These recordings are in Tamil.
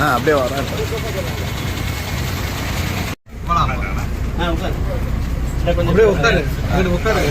ஆ அப்படியே வரேன் அப்படியே உட்காரு. உட்காரு.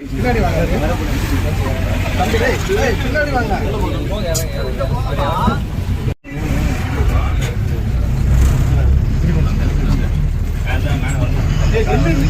பின்னாடி வாங்க. பின்னாடி வாங்க. Yeah.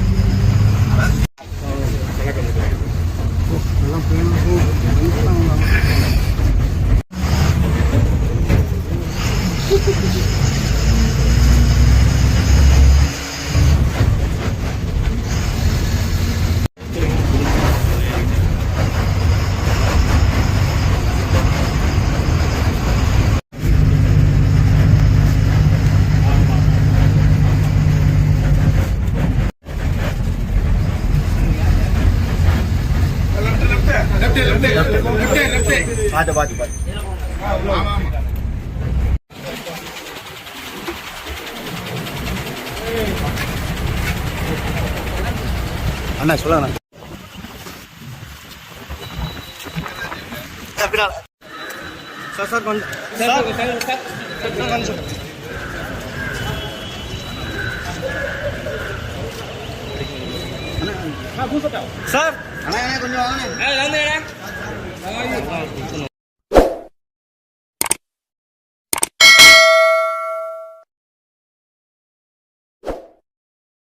பார்த்து பார்த்து பார்த்து அண்ணா சொல்லுங்க சார் சார் கொஞ்சம். சார் ข้าวพูดสักเก่ยครับอะไรอะไรคนยองนี่ยเออแล้วเนี่ยนะ